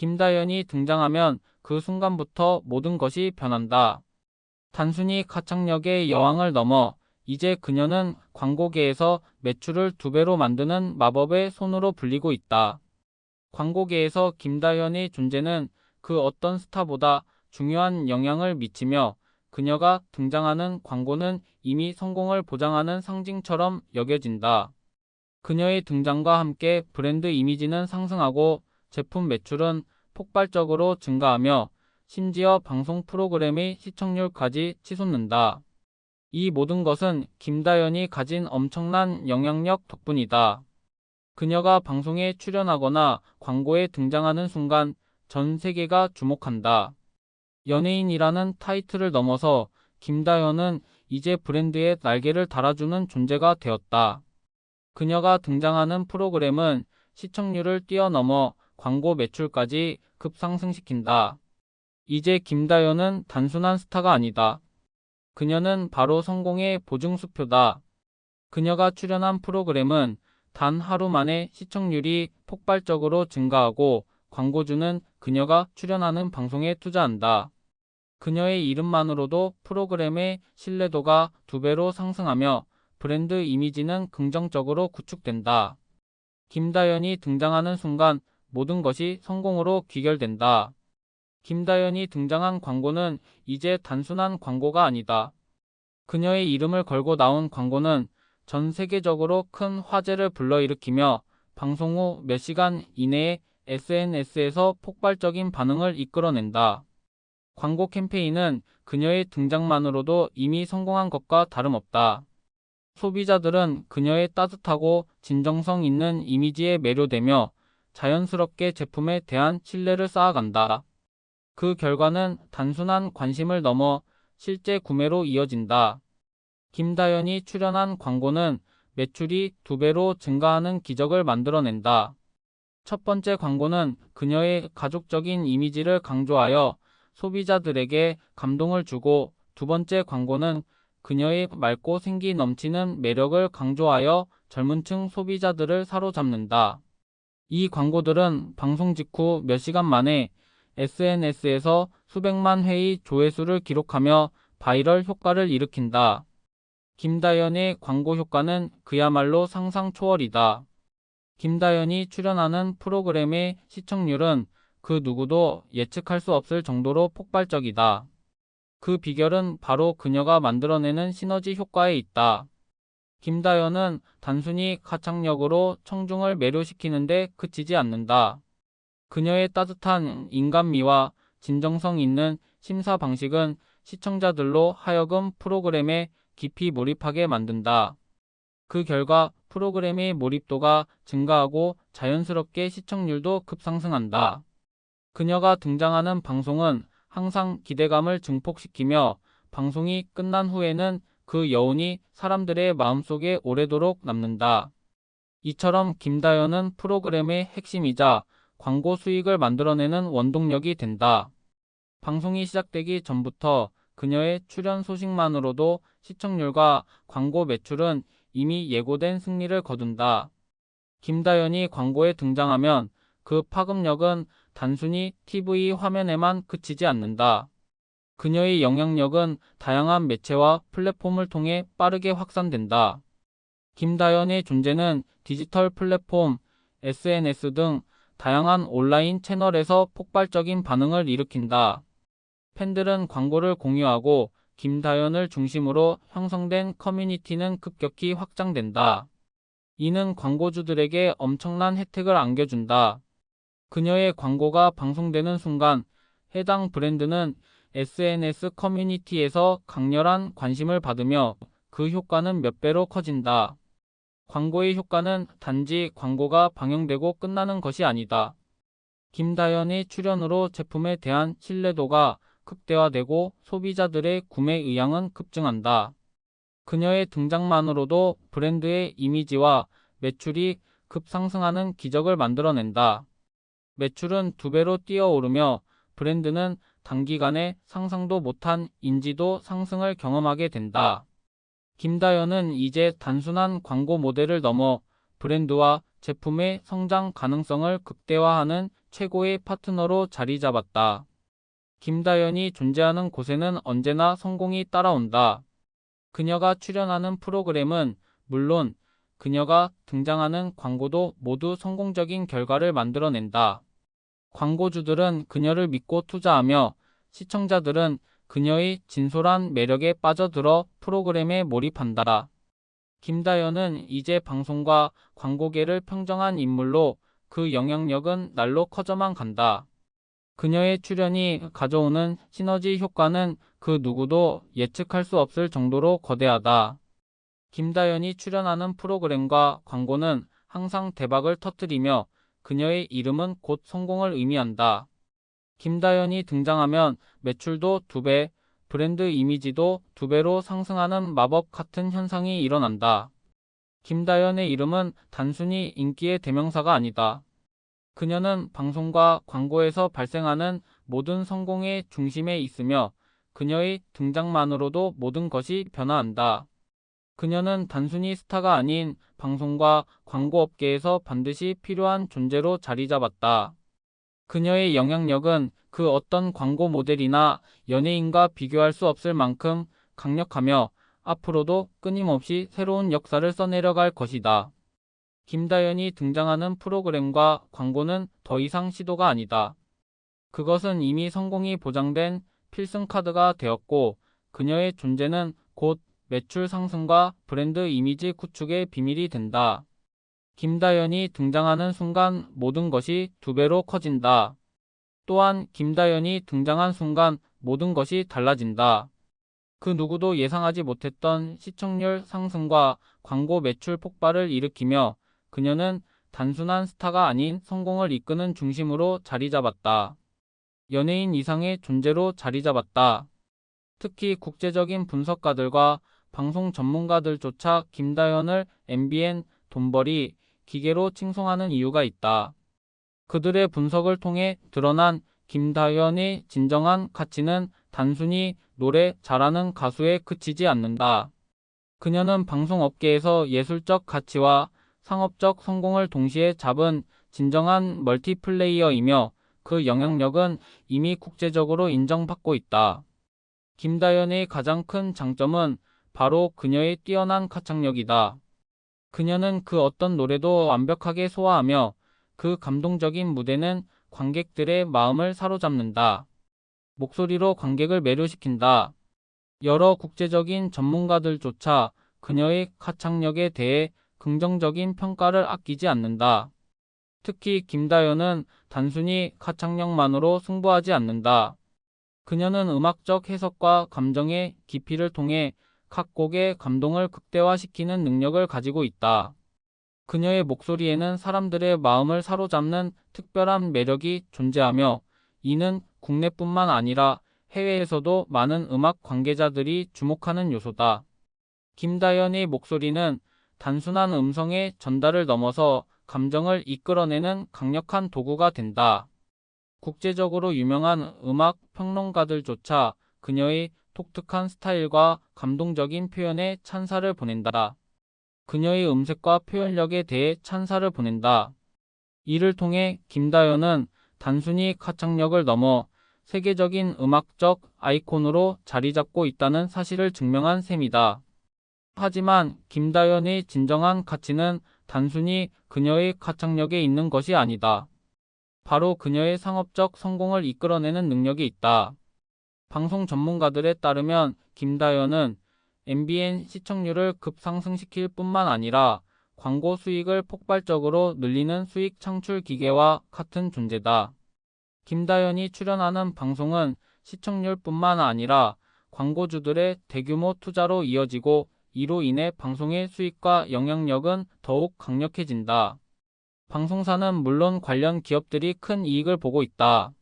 김다연이 등장하면 그 순간부터 모든 것이 변한다. 단순히 가창력의 여왕을 넘어 이제 그녀는 광고계에서 매출을 두 배로 만드는 마법의 손으로 불리고 있다. 광고계에서 김다연의 존재는 그 어떤 스타보다 중요한 영향을 미치며 그녀가 등장하는 광고는 이미 성공을 보장하는 상징처럼 여겨진다. 그녀의 등장과 함께 브랜드 이미지는 상승하고 제품 매출은 폭발적으로 증가하며 심지어 방송 프로그램의 시청률까지 치솟는다. 이 모든 것은 김다연이 가진 엄청난 영향력 덕분이다. 그녀가 방송에 출연하거나 광고에 등장하는 순간 전 세계가 주목한다. 연예인이라는 타이틀을 넘어서 김다연은 이제 브랜드의 날개를 달아주는 존재가 되었다. 그녀가 등장하는 프로그램은 시청률을 뛰어넘어 광고 매출까지 급상승시킨다. 이제 김다연은 단순한 스타가 아니다. 그녀는 바로 성공의 보증수표다. 그녀가 출연한 프로그램은 단 하루 만에 시청률이 폭발적으로 증가하고 광고주는 그녀가 출연하는 방송에 투자한다. 그녀의 이름만으로도 프로그램의 신뢰도가 두 배로 상승하며 브랜드 이미지는 긍정적으로 구축된다. 김다연이 등장하는 순간 모든 것이 성공으로 귀결된다. 김다연이 등장한 광고는 이제 단순한 광고가 아니다. 그녀의 이름을 걸고 나온 광고는 전 세계적으로 큰 화제를 불러일으키며 방송 후 몇 시간 이내에 SNS에서 폭발적인 반응을 이끌어낸다. 광고 캠페인은 그녀의 등장만으로도 이미 성공한 것과 다름없다. 소비자들은 그녀의 따뜻하고 진정성 있는 이미지에 매료되며 자연스럽게 제품에 대한 신뢰를 쌓아간다. 그 결과는 단순한 관심을 넘어 실제 구매로 이어진다. 김다연이 출연한 광고는 매출이 두 배로 증가하는 기적을 만들어낸다. 첫 번째 광고는 그녀의 가족적인 이미지를 강조하여 소비자들에게 감동을 주고 두 번째 광고는 그녀의 맑고 생기 넘치는 매력을 강조하여 젊은 층 소비자들을 사로잡는다. 이 광고들은 방송 직후 몇 시간 만에 SNS에서 수백만 회의 조회수를 기록하며 바이럴 효과를 일으킨다. 김다연의 광고 효과는 그야말로 상상 초월이다. 김다연이 출연하는 프로그램의 시청률은 그 누구도 예측할 수 없을 정도로 폭발적이다. 그 비결은 바로 그녀가 만들어내는 시너지 효과에 있다. 김다연은 단순히 가창력으로 청중을 매료시키는데 그치지 않는다. 그녀의 따뜻한 인간미와 진정성 있는 심사 방식은 시청자들로 하여금 프로그램에 깊이 몰입하게 만든다. 그 결과 프로그램의 몰입도가 증가하고 자연스럽게 시청률도 급상승한다. 그녀가 등장하는 방송은 항상 기대감을 증폭시키며 방송이 끝난 후에는 그 여운이 사람들의 마음속에 오래도록 남는다. 이처럼 김다연은 프로그램의 핵심이자 광고 수익을 만들어내는 원동력이 된다. 방송이 시작되기 전부터 그녀의 출연 소식만으로도 시청률과 광고 매출은 이미 예고된 승리를 거둔다. 김다연이 광고에 등장하면 그 파급력은 단순히 TV 화면에만 그치지 않는다. 그녀의 영향력은 다양한 매체와 플랫폼을 통해 빠르게 확산된다. 김다연의 존재는 디지털 플랫폼, SNS 등 다양한 온라인 채널에서 폭발적인 반응을 일으킨다. 팬들은 광고를 공유하고 김다연을 중심으로 형성된 커뮤니티는 급격히 확장된다. 이는 광고주들에게 엄청난 혜택을 안겨준다. 그녀의 광고가 방송되는 순간 해당 브랜드는 SNS 커뮤니티에서 강렬한 관심을 받으며 그 효과는 몇 배로 커진다. 광고의 효과는 단지 광고가 방영되고 끝나는 것이 아니다. 김다연의 출연으로 제품에 대한 신뢰도가 극대화되고 소비자들의 구매 의향은 급증한다. 그녀의 등장만으로도 브랜드의 이미지와 매출이 급상승하는 기적을 만들어낸다. 매출은 두 배로 뛰어오르며 브랜드는 단기간에 상상도 못한 인지도 상승을 경험하게 된다. 김다연은 이제 단순한 광고 모델을 넘어 브랜드와 제품의 성장 가능성을 극대화하는 최고의 파트너로 자리 잡았다. 김다연이 존재하는 곳에는 언제나 성공이 따라온다. 그녀가 출연하는 프로그램은 물론 그녀가 등장하는 광고도 모두 성공적인 결과를 만들어낸다. 광고주들은 그녀를 믿고 투자하며 시청자들은 그녀의 진솔한 매력에 빠져들어 프로그램에 몰입한다. 김다연은 이제 방송과 광고계를 평정한 인물로 그 영향력은 날로 커져만 간다. 그녀의 출연이 가져오는 시너지 효과는 그 누구도 예측할 수 없을 정도로 거대하다. 김다연이 출연하는 프로그램과 광고는 항상 대박을 터뜨리며 그녀의 이름은 곧 성공을 의미한다. 김다연이 등장하면 매출도 두 배, 브랜드 이미지도 두 배로 상승하는 마법 같은 현상이 일어난다. 김다연의 이름은 단순히 인기의 대명사가 아니다. 그녀는 방송과 광고에서 발생하는 모든 성공의 중심에 있으며 그녀의 등장만으로도 모든 것이 변화한다. 그녀는 단순히 스타가 아닌 방송과 광고 업계에서 반드시 필요한 존재로 자리 잡았다. 그녀의 영향력은 그 어떤 광고 모델이나 연예인과 비교할 수 없을 만큼 강력하며 앞으로도 끊임없이 새로운 역사를 써내려갈 것이다. 김다연이 등장하는 프로그램과 광고는 더 이상 시도가 아니다. 그것은 이미 성공이 보장된 필승 카드가 되었고 그녀의 존재는 곧 매출 상승과 브랜드 이미지 구축의 비밀이 된다. 김다연이 등장하는 순간 모든 것이 두 배로 커진다. 또한 김다연이 등장한 순간 모든 것이 달라진다. 그 누구도 예상하지 못했던 시청률 상승과 광고 매출 폭발을 일으키며 그녀는 단순한 스타가 아닌 성공을 이끄는 중심으로 자리 잡았다. 연예인 이상의 존재로 자리 잡았다. 특히 국제적인 분석가들과 방송 전문가들조차 김다연을 MBN 돈벌이 기계로 칭송하는 이유가 있다. 그들의 분석을 통해 드러난 김다연의 진정한 가치는 단순히 노래 잘하는 가수에 그치지 않는다. 그녀는 방송업계에서 예술적 가치와 상업적 성공을 동시에 잡은 진정한 멀티플레이어이며 그 영향력은 이미 국제적으로 인정받고 있다. 김다연의 가장 큰 장점은 바로 그녀의 뛰어난 가창력이다. 그녀는 그 어떤 노래도 완벽하게 소화하며 그 감동적인 무대는 관객들의 마음을 사로잡는다. 목소리로 관객을 매료시킨다. 여러 국제적인 전문가들조차 그녀의 가창력에 대해 긍정적인 평가를 아끼지 않는다. 특히 김다연은 단순히 가창력만으로 승부하지 않는다. 그녀는 음악적 해석과 감정의 깊이를 통해 각 곡의 감동을 극대화시키는 능력을 가지고 있다. 그녀의 목소리에는 사람들의 마음을 사로잡는 특별한 매력이 존재하며 이는 국내뿐만 아니라 해외에서도 많은 음악 관계자들이 주목하는 요소다. 김다연의 목소리는 단순한 음성의 전달을 넘어서 감정을 이끌어내는 강력한 도구가 된다. 국제적으로 유명한 음악 평론가들조차 그녀의 독특한 스타일과 감동적인 표현에 찬사를 보낸다. 그녀의 음색과 표현력에 대해 찬사를 보낸다. 이를 통해 김다연은 단순히 가창력을 넘어 세계적인 음악적 아이콘으로 자리 잡고 있다는 사실을 증명한 셈이다. 하지만 김다연의 진정한 가치는 단순히 그녀의 가창력에 있는 것이 아니다. 바로 그녀의 상업적 성공을 이끌어내는 능력이 있다. 방송 전문가들에 따르면 김다연은 MBN 시청률을 급상승시킬 뿐만 아니라 광고 수익을 폭발적으로 늘리는 수익 창출 기계와 같은 존재다. 김다연이 출연하는 방송은 시청률뿐만 아니라 광고주들의 대규모 투자로 이어지고 이로 인해 방송의 수익과 영향력은 더욱 강력해진다. 방송사는 물론 관련 기업들이 큰 이익을 보고 있다.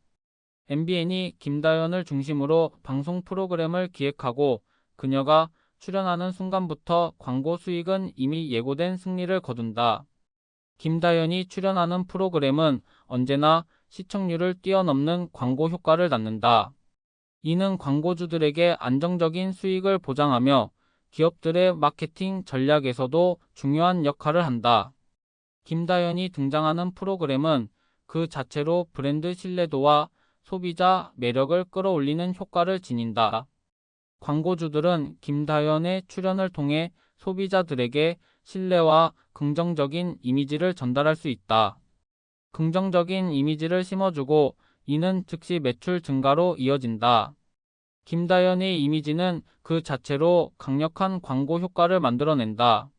MBN이 김다연을 중심으로 방송 프로그램을 기획하고 그녀가 출연하는 순간부터 광고 수익은 이미 예고된 승리를 거둔다. 김다연이 출연하는 프로그램은 언제나 시청률을 뛰어넘는 광고 효과를 낳는다. 이는 광고주들에게 안정적인 수익을 보장하며 기업들의 마케팅 전략에서도 중요한 역할을 한다. 김다연이 등장하는 프로그램은 그 자체로 브랜드 신뢰도와 소비자 매력을 끌어올리는 효과를 지닌다. 광고주들은 김다연의 출연을 통해 소비자들에게 신뢰와 긍정적인 이미지를 전달할 수 있다. 긍정적인 이미지를 심어주고 이는 즉시 매출 증가로 이어진다. 김다연의 이미지는 그 자체로 강력한 광고 효과를 만들어낸다.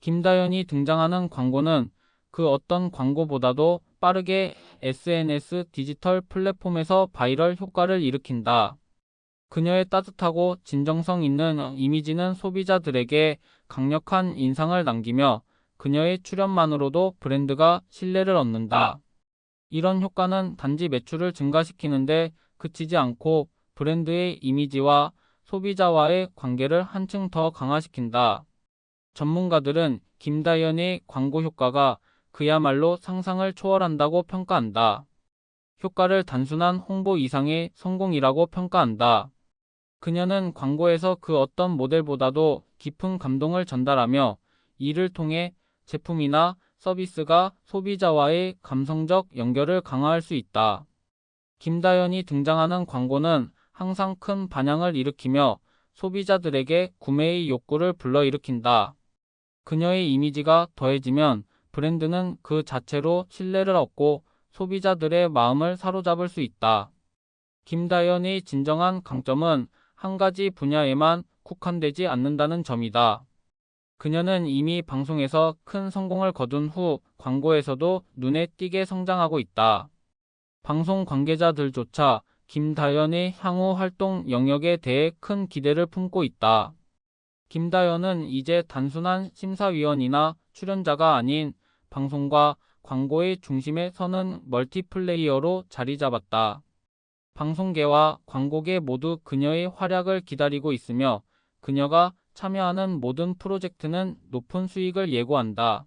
김다연이 등장하는 광고는 그 어떤 광고보다도 빠르게 SNS 디지털 플랫폼에서 바이럴 효과를 일으킨다. 그녀의 따뜻하고 진정성 있는 이미지는 소비자들에게 강력한 인상을 남기며 그녀의 출연만으로도 브랜드가 신뢰를 얻는다. 이런 효과는 단지 매출을 증가시키는데 그치지 않고 브랜드의 이미지와 소비자와의 관계를 한층 더 강화시킨다. 전문가들은 김다연의 광고 효과가 그야말로 상상을 초월한다고 평가한다. 효과를 단순한 홍보 이상의 성공이라고 평가한다. 그녀는 광고에서 그 어떤 모델보다도 깊은 감동을 전달하며 이를 통해 제품이나 서비스가 소비자와의 감성적 연결을 강화할 수 있다. 김다연이 등장하는 광고는 항상 큰 반향을 일으키며 소비자들에게 구매의 욕구를 불러일으킨다. 그녀의 이미지가 더해지면 브랜드는 그 자체로 신뢰를 얻고 소비자들의 마음을 사로잡을 수 있다. 김다연의 진정한 강점은 한 가지 분야에만 국한되지 않는다는 점이다. 그녀는 이미 방송에서 큰 성공을 거둔 후 광고에서도 눈에 띄게 성장하고 있다. 방송 관계자들조차 김다연의 향후 활동 영역에 대해 큰 기대를 품고 있다. 김다연은 이제 단순한 심사위원이나 출연자가 아닌 방송과 광고의 중심에 서는 멀티플레이어로 자리 잡았다. 방송계와 광고계 모두 그녀의 활약을 기다리고 있으며 그녀가 참여하는 모든 프로젝트는 높은 수익을 예고한다.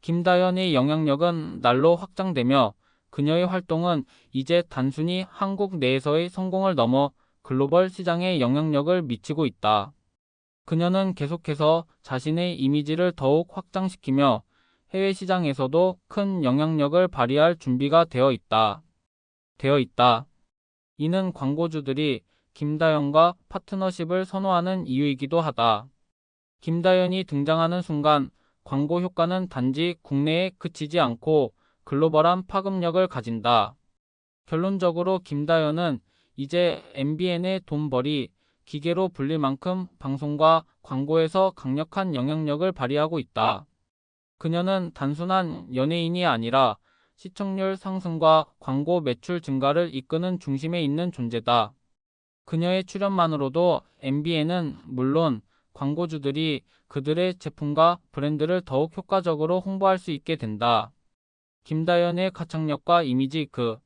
김다연의 영향력은 날로 확장되며 그녀의 활동은 이제 단순히 한국 내에서의 성공을 넘어 글로벌 시장에 영향력을 미치고 있다. 그녀는 계속해서 자신의 이미지를 더욱 확장시키며 해외 시장에서도 큰 영향력을 발휘할 준비가 되어 있다. 되어 있다. 이는 광고주들이 김다연과 파트너십을 선호하는 이유이기도 하다. 김다연이 등장하는 순간 광고 효과는 단지 국내에 그치지 않고 글로벌한 파급력을 가진다. 결론적으로 김다연은 이제 MBN의 돈벌이 기계로 불릴 만큼 방송과 광고에서 강력한 영향력을 발휘하고 있다. 그녀는 단순한 연예인이 아니라 시청률 상승과 광고 매출 증가를 이끄는 중심에 있는 존재다. 그녀의 출연만으로도 MBN은 물론 광고주들이 그들의 제품과 브랜드를 더욱 효과적으로 홍보할 수 있게 된다. 김다연의 가창력과 이미지 그